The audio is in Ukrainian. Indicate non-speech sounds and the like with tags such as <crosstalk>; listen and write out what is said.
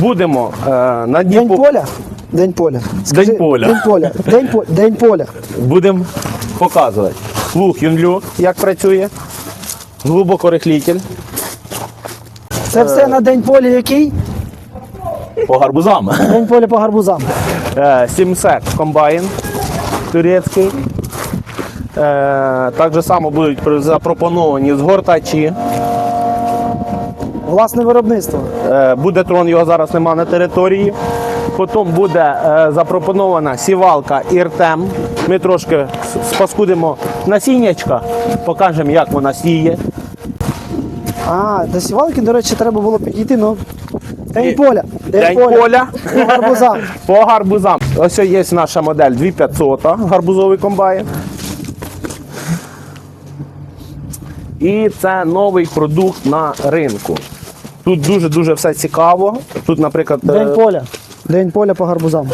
Будемо е, на День Дніпро, поля. День поля. Скажи, поля. День поля. День, по... День поля. будемо показувати. Плуг Юнлю, як працює. Глибокорихлітель Це все на день поля який? по гарбузам. День поля по гарбузам. Е, Сімсек комбайн турецький. Е, так же само будуть запропоновані згортачі. Власне виробництво. Е, Буде трон, його зараз нема на території. Потім буде е, запропонована сівалка Іртем. Ми трошки спаскудимо насіннячка, покажемо, як вона сіє. А, до сівалки, до речі, треба було підійти. Ну, день поля. День поля. По гарбузам. <laughs> По гарбузам. Ось є наша модель 2500 гарбузовий комбайн. І це новий продукт на ринку. Тут дуже-дуже все цікаво. Тут, наприклад, е, День поля. День поля по гарбузам.